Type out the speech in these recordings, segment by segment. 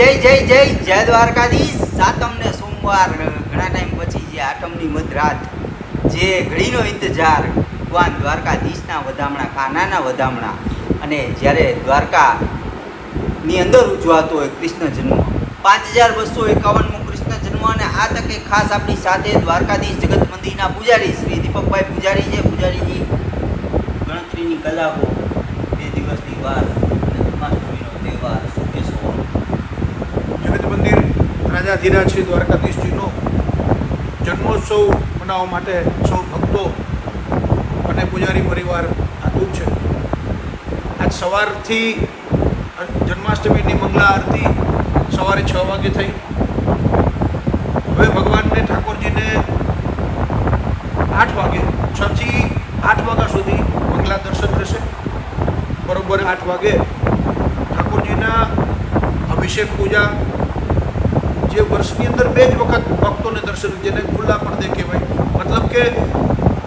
જય જય જય જય દ્વારકાધીશ. સાતમ ને સોમવાર, ઘણા ટાઈમ પછી જે આઠમની મધરાત, જે ઘડીનો ઇંતજાર, ભગવાન દ્વારકાધીશના વધામણા, કાનાના વધામણા, અને જ્યારે દ્વારકાની અંદર ઉજવાતો હોય કૃષ્ણ જન્મ પાંચ હજાર બસો એકાવનમો કૃષ્ણ જન્મ અને આ તકે ખાસ આપણી સાથે દ્વારકાધીશ જગત મંદિરના પૂજારી શ્રી દીપકભાઈ પૂજારી છે. પૂજારીજી, ગણતરીની કલાકો બે દિવસની વાર અને જન્માષ્ટમીનો તહેવાર શું કહેશો જગત મંદિર રાજાધીરાજ શ્રી દ્વારકાધીશજીનો જન્મોત્સવ મનાવવા માટે સૌ ભક્તો અને પૂજારી પરિવાર આતુર છે. આજ સવારથી જન્માષ્ટમીની મંગલા આરતી સવારે છ વાગે થઈ. હવે ભગવાનને ઠાકોરજીને આઠ વાગે, છથી આઠ વાગ્યા સુધી મંગલા દર્શન રહેશે. બરોબર આઠ વાગે ઠાકોરજીના અભિષેક પૂજા જે વર્ષની અંદર બે જ વખત ભક્તોને દર્શન જેને ખુલ્લા પડદે કહેવાય. મતલબ કે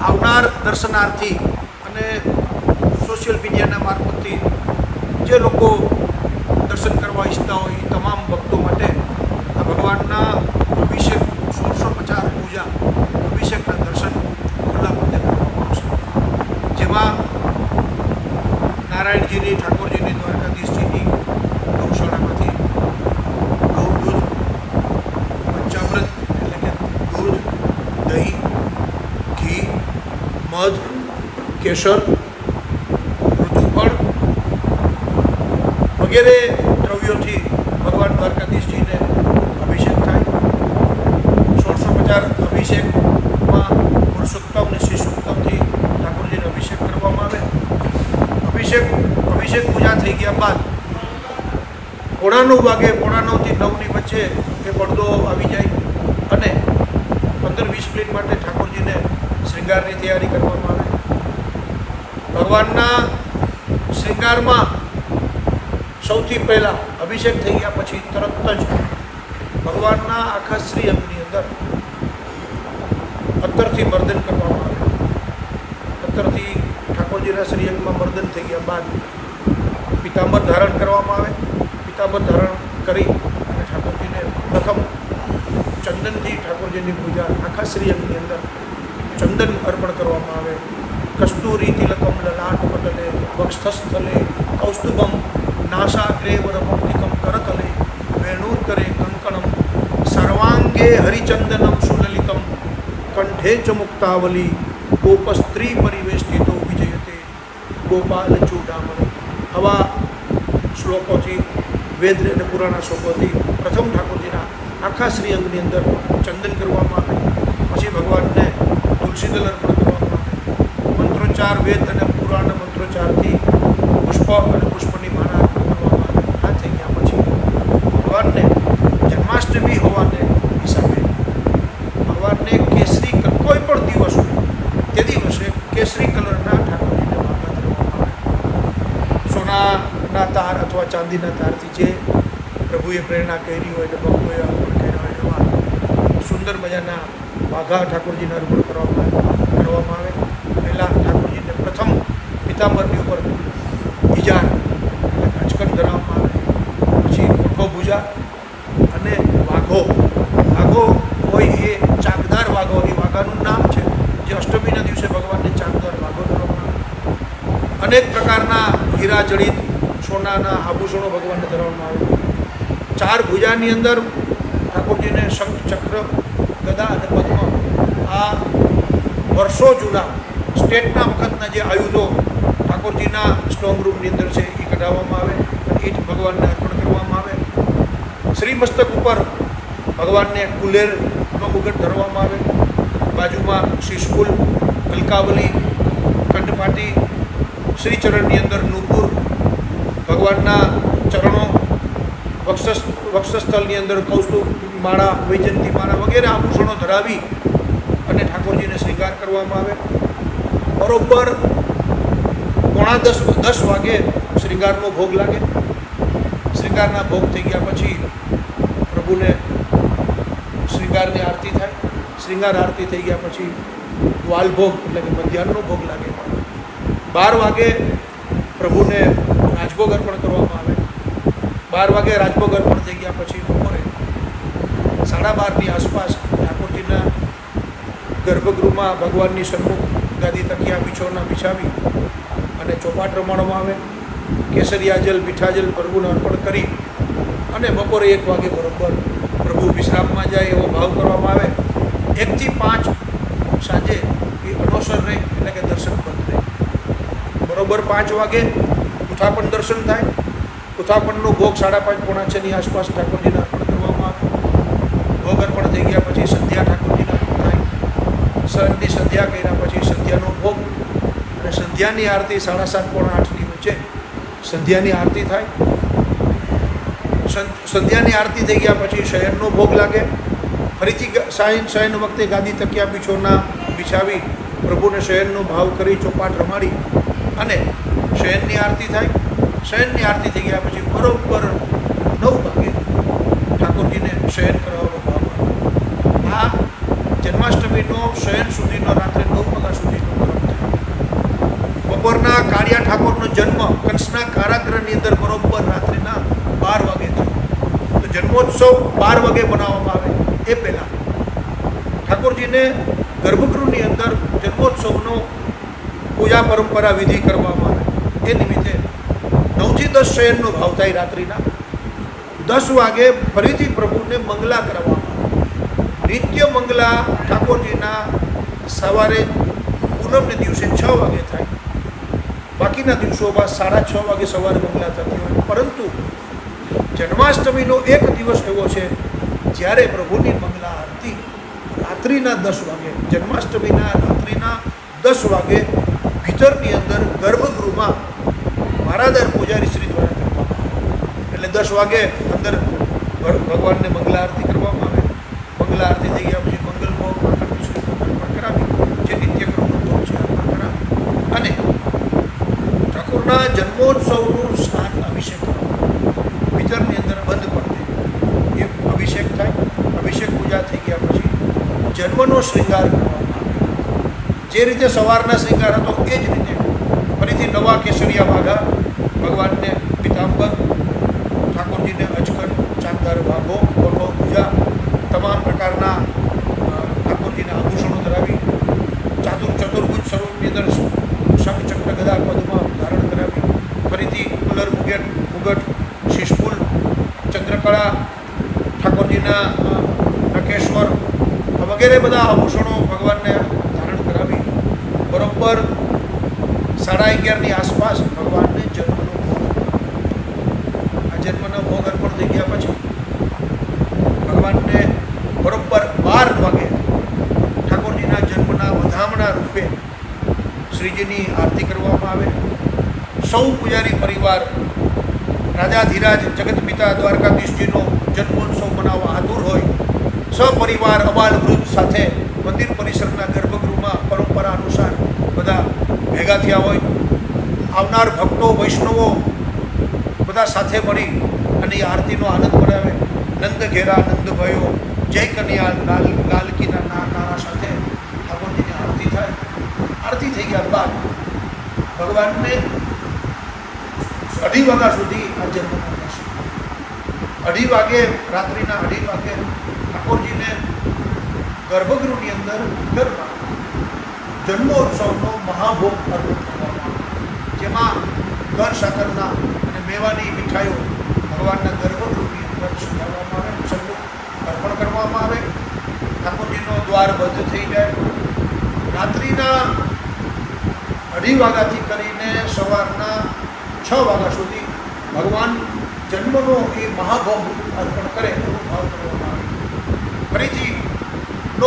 આવનાર દર્શનાર્થી અને સોશિયલ મીડિયાના મારફતથી જે લોકો દર્શન કરવા ઈચ્છતા હોય એ તમામ ભક્તો માટે આ ભગવાનના અભિષેક સોળસો પચાસ પૂજા અભિષેકના દર્શન ખુલ્લા પડદે કરવામાં આવશે જેમાં નારાયણજીની ઠાકોરજીની દ્વારકાધીશજીની ગૌશાળામાંથી ગૌ દૂધ પંચામૃત એટલે કે દૂધ દહીં ઘી મધ કેસર ઋતુફળ વગેરે દ્રવ્યોથી ભગવાન દ્વારકાધીશજીને અભિષેક થાય. સોળસો પચાસ અભિષેકમાં પુરુષોત્તમ અને શિશુત્તમથી ઠાકોરજીને અભિષેક કરવામાં આવે. અભિષેક અભિષેક પૂજા થઈ ગયા બાદ પોણા નવ વાગે, પોણા નવથી નવની વચ્ચે એ પડદો આવી જાય અને પંદર વીસ મિનિટ માટે ઠાકોરજીને શૃંગારની તૈયારી કરવામાં આવે. ભગવાનના શ્રીંગારમાં સૌથી પહેલાં અભિષેક થઈ ગયા પછી તરત જ ભગવાનના આખા શ્રી અંગની અંદર અત્તરથી મર્દન કરવામાં આવે અત્તરથી ઠાકોરજીના શ્રી અંગમાં મર્દન થઈ ગયા બાદ પિતાંબર ધારણ કરવામાં આવે. પિતાંબર ધારણ કરી અને ઠાકોરજીને પ્રથમ ચંદનથી ઠાકોરજીની પૂજા આખા શ્રી અંગની અંદર ચંદન અર્પણ કરવામાં આવે. કસ્તુરી તિલકમ લલાટ પટલે વક્ષસ્થલે કૌસ્તુભમ નાસાગ્રે વરમૌક્તિકમ કરતલે વેણુર્કરે કંકણમ સર્વાંગે હરિચંદનમ સુલલિતમ કંઠે ચ મુક્તાવલી ગોપસ્ત્રી પરિવેષ્ટિતો વિજયતે ગોપાલ ચૂડામણી આવા શ્લોકોથી વેદ અને પુરાણા શ્લોકોથી પ્રથમ ઠાકોરજીના આખા શ્રી અંગની અંદર ચંદન કરવામાં આવે પછી ભગવાનને તુલસીદલ અર્પણ કરવામાં મંત્રોચ્ચાર, વેદ અને પુરાણ મંત્રોચ્ચારથી પુષ્પ અને પુષ્પની અર્પણ કરવામાં આ થઈ ગયા પછી. ભગવાનને જન્માષ્ટમી હોવાને હિસાબે ભગવાનને કેસરી કોઈ પણ દિવસ હોય, તે દિવસે કેસરી કલરના ઠાકોરજીને વાગા ધરવામાં આવે. સોનાના તાર અથવા ચાંદીના તારથી જે પ્રભુએ પ્રેરણા કરી હોય અને ભક્તોએ અર્પણ કર્યા હોય એવા સુંદર મજાના વાઘા ઠાકોરજીને અર્પણ કરવામાં આવે કરવામાં આવે. પહેલાં ઠાકોરજીને પ્રથમ પિતાંબરની ઉપર બીજા એટલે ધરાવવામાં આવે, પછી મોટો ભૂજા અને વાઘો. વાઘો હોય એ ચાકદાર વાઘો, એ વાઘાનું નામ છે જે અષ્ટમીના દિવસે ભગવાનને ચાકદાર વાઘો ધરવામાં આવે. અનેક પ્રકારના હીરા, જડિત, સોનાના આભૂષણો ભગવાનને ધરાવવામાં આવે. ચાર ભુજાની અંદર ઠાકોરજીને શંખ, ચક્ર, ગદા અને પદ્મ આ વર્ષો જૂના સ્ટેટના વખતના જે આયુધો ઠાકોરજીના સ્ટ્રોંગ રૂમની અંદર છે એ કઢાવવામાં આવે અને એ જ ભગવાનને અર્પણ કરવામાં આવે. શ્રી મસ્તક ઉપર ભગવાનને કુલેરનો મુગટ ધરવામાં આવે. બાજુમાં શિશકુલ કલકાવલી કંઠપાટી શ્રીચરણની અંદર નુપુર, ભગવાનના ચરણો, વક્ષસ, વક્ષસ્થળની અંદર કૌસ્તુભ માળા વૈજયંતી માળા વગેરે આભૂષણો ધરાવી અને ઠાકોરજીને સ્વીકાર કરવામાં આવે. બરોબર પોણા દસ દસ વાગે શ્રીંગારનો ભોગ લાગે શ્રીંગારના ભોગ થઈ ગયા પછી પ્રભુને શ્રીંગારની આરતી થાય શ્રીંગાર આરતી થઈ ગયા પછી વાલભોગ એટલે કે મધ્યાહનનો ભોગ લાગે। બાર વાગે પ્રભુને રાજભોગ અર્પણ કરવામાં આવે। બાર વાગે રાજભોગ અર્પણ થઈ ગયા પછી બપોરે સાડા બારની આસપાસ ઠાકોરજીના ગર્ભગૃહમાં ભગવાનની સન્મુખ ગાદી તકિયા પીછોના બિછાવી અને ચોપાટ રમાડવામાં આવે, કેસરિયા જલ, મીઠા જલ પ્રભુને અર્પણ કરી અને બપોરે એક વાગે બરોબર પ્રભુ વિશ્રામમાં જાય એવો ભાવ કરવામાં આવે. એકથી પાંચ સાંજે એ અનોસર રહે, એટલે કે દર્શન બંધ રહે. બરોબર પાંચ વાગે ઉથાપન દર્શન થાય. ઉથાપનનો ભોગ સાડા પાંચ પોણા છની આસપાસ ઠાકોરજીને અર્પણ કરવામાં આવે. ભોગ અર્પણ થઈ ગયા પછી સંધ્યા ઠાકોરજીને સરની સંધ્યા કર્યા પછી સંધ્યાનો ભોગ. અને સંધ્યાની આરતી સાડા સાત પોણા આઠની વચ્ચે સંધ્યાની આરતી થાય. સંધ્યાની આરતી થઈ ગયા પછી શયનનો ભોગ લાગે. ફરીથી સાયન શયન વખતે ગાદી તકિયા પીછોના બિછાવી પ્રભુને શયનનો ભાવ કરી ચોપાટ રમાડી. અને શયનની આરતી થાય. શયનની આરતી થઈ ગયા પછી બરોબર નવ વાગે ઠાકોરજીને શયન કરાવવાનો ભાવ આવે. આ જન્માષ્ટમીનો શયન સુધીનો રાત્રે નવ વાગ્યા સુધીનો ક્રમ છે બપોરના કાળિયા ઠાકોરનો જન્મ કંસના કારાગૃહની અંદર બરોબર રાત્રિના બાર વાગે થયો જન્મોત્સવ બાર વાગે બનાવવામાં આવે. એ પહેલાં. ઠાકોરજીને ગર્ભગૃહની અંદર જન્મોત્સવનો પૂજા પરંપરા, વિધિ કરવામાં આવે. એ નિમિત્તે નવથી દસ શયનનો ભાવ થાય રાત્રિના. દસ વાગે ફરીથી પ્રભુને મંગલા કરવામાં આવે. નિત્ય મંગલા ઠાકોરજીના સવારે પૂનમને દિવસે છ વાગે થાય. બાકીના દિવસોમાં સાડા છ વાગે સવારે મંગલા થતી હોય. પરંતુ જન્માષ્ટમીનો એક દિવસ એવો છે, જ્યારે પ્રભુની મંગલા આરતી રાત્રિના દસ વાગે, જન્માષ્ટમીના રાત્રિના દસ વાગે ભીતરની અંદર ગર્ભગૃહમાં મારાદર પૂજારી શ્રી દ્વારા કરવામાં એટલે દસ વાગે અંદર ભગવાનને મંગલા આરતી કરવામાં આવે. મંગલા આરતી થઈ ગયા પછી મંગલ જે નિત્યક્રમ છે અને ઠાકોરના જન્મોત્સવનું સ્નાન અભિષેક કરવામાં ભીતરની અંદર બંધ પડે એ અભિષેક થાય અભિષેક પૂજા થઈ ગયા પછી જન્મનો શૃંગાર જે રીતે સવારના શૃંગાર હતો એ જ રીતે ફરીથી નવા કેસરિયા વાઘા ભગવાનને પિતાંબર ઠાકોરજીને અચકન ચાંદર વાઘો કોઠો પૂજા તમામ પ્રકારના અ, ઠાકોરજીના આભૂષણો ધરાવી ચાતુર ચતુર્ભુજ સ્વરૂપની અંદર શંખ ચક્ર ગદા પદમાં ધારણ કરાવી ફરીથી કુલર મુગેટ મુગટ શિશપુલ ચંદ્રકળા ઠાકોરજીના અ, નકેશ્વર વગેરે બધા આભૂષણો ભગવાનને ધારણ કરાવી બરોબર સાડા અગિયારની આસપાસ ભગવાનને જન્મનો ભોગ આ જન્મનો ભોગ અર્પણ થઈ ગયા પછી ભગવાનને બરોબર બાર વાગે ઠાકોરજીના જન્મના વધામણા રૂપે શ્રીજીની આરતી કરવામાં આવે. સૌ પૂજારી પરિવાર રાજાધિરાજ જગતપિતા દ્વારકાધીશજીનો જન્મોત્સવ મનાવવા આતુર હોય સપરિવાર અબાલ વૃદ્ધ સાથે મંદિર પરિસરના ગર્ભગૃહમાં પરંપરા અનુસાર બધા ભેગા થયા હોય. આવનાર ભક્તો, વૈષ્ણવો બધા સાથે મળી અને આરતીનો આનંદ મળાવે નંદ ઘેરા, નંદ ભયો, જય કન્યા, લાલ, લાલકીના ના નારા સાથે ઠાકોરજીની આરતી થાય. આરતી થઈ ગયા બાદ ભગવાનને અઢી વાગ્યા સુધી આ જન્મ અઢી વાગે, રાત્રિના અઢી વાગે ઠાકોરજીને ગર્ભગૃહની અંદર ગરબા જન્મોત્સવનો મહાભોગ અર્પણ કરવામાં આવે જેમાં ઘર સાકરના અને મેવાની મીઠાઈઓ ભગવાનના ગર્ભગૃહની અંદર સજાવવામાં આવે સન્મુખ અર્પણ કરવામાં આવે. ઠાકોરજીનો દ્વાર બંધ થઈ જાય. રાત્રિના અઢી વાગ્યાથી કરીને સવારના છ વાગ્યા સુધી ભગવાન જન્મનો એ મહાભોગ અર્પણ કરે એવું ભાવ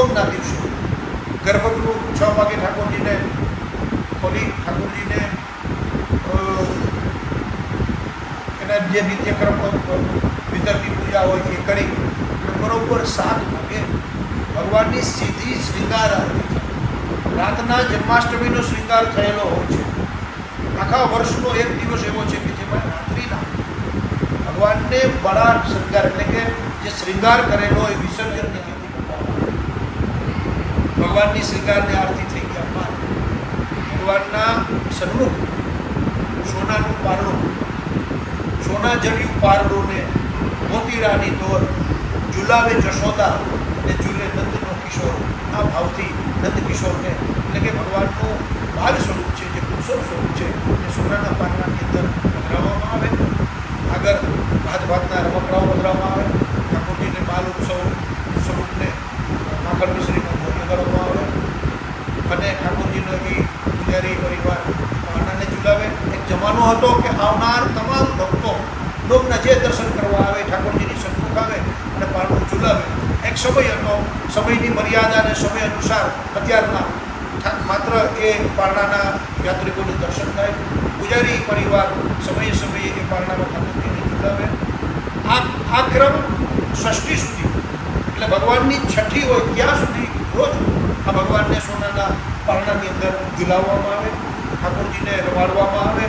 નોમના દિવસે ગર્ભગૃહ છ વાગે ઠાકોરજીને ખોલી ઠાકોરજીને અ, એના જે નિત્યક્રમ ભીતરની પૂજા હોય એ કરી અને બરોબર સાત વાગે ભગવાનની સીધી શૃંગાર આરતી થાય. રાતના જન્માષ્ટમીનો શૃંગાર થયેલો હોય છે આખા વર્ષનો એક દિવસ એવો છે કે જેમાં રાત્રિના ભગવાનને બળા શૃંગાર એટલે કે જે શૃંગાર કરેલો એ વિસર્જન નથી કરવામાં આવે. ભગવાનની શૃંગારની આરતી થઈ ગયા બાદ ભગવાનના સન્મુખ સોનાનું પારણું સોના જડ્યું પારડું ને મોતીરાની દોર, ઝુલાવે જશોદા અને ઝૂલે નંદનો કિશોર. આ ભાવથી નંદ કિશોરને એટલે કે ભગવાનનું બાલ સ્વરૂપ છે, જે પુરુષો સ્વરૂપ છે, એ સોનાના પારણાની અંદર પધરાવવામાં આવે. આગળ ભાત ભાતના રમકડાઓ પધરાવવામાં આવે. ઠાકોરજીને બાલ ઉત્સવ સ્વરૂપને માખણ ભોજન કરવામાં આવે. અને ઠાકોરજીનો બી પૂજારી પરિવાર પારણાને ઝુલાવે એક જમાનો હતો કે આવનાર તમામ ભક્તો લોકના જે દર્શન કરવા આવે, ઠાકોરજીની સન્મુખ આવે અને પાનું ઝુલાવે એક સમય હતો, સમયની મર્યાદા અને સમય અનુસાર અત્યારના માત્ર એ પારણાના યાત્રિકોનું દર્શન થાય. પૂજારી પરિવાર સમયે સમયે એ પારણામાં ઠાકોરજીને ઝુલાવે આ આ ક્રમ ષષ્ઠી સુધી, એટલે ભગવાનની છઠ્ઠી હોય ત્યાં સુધી રોજ આ ભગવાનને સોનાના પારણાની અંદર ઝુલાવવામાં આવે, ઠાકોરજીને રમાડવામાં આવે.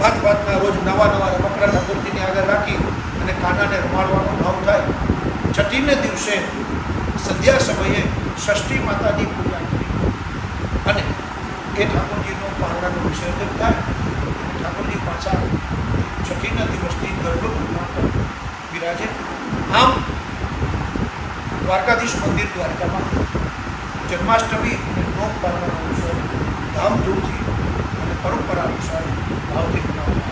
ભાત ભાતના રોજ નવા નવા રમકડા ઠાકોરજીને આગળ રાખી અને કાનાને રમાડવાનો ભાવ થાય. છઠ્ઠીને દિવસે સંધ્યા સમયે ષષ્ઠી માતાની પૂજા કરી. અને એ ઠાકોરજીનો પારણાનું વિસર્જન થાય. ઠાકોરજી પાછા છઠ્ઠીના દિવસથી ગર્ભગૃહમાં વિરાજે આમ દ્વારકાધીશ મંદિર દ્વારકામાં જન્માષ્ટમી અને લોક પારણાનો ઉત્સવ ધામધૂમથી અને પરંપરા અનુસાર ભાવથી મનાવવામાં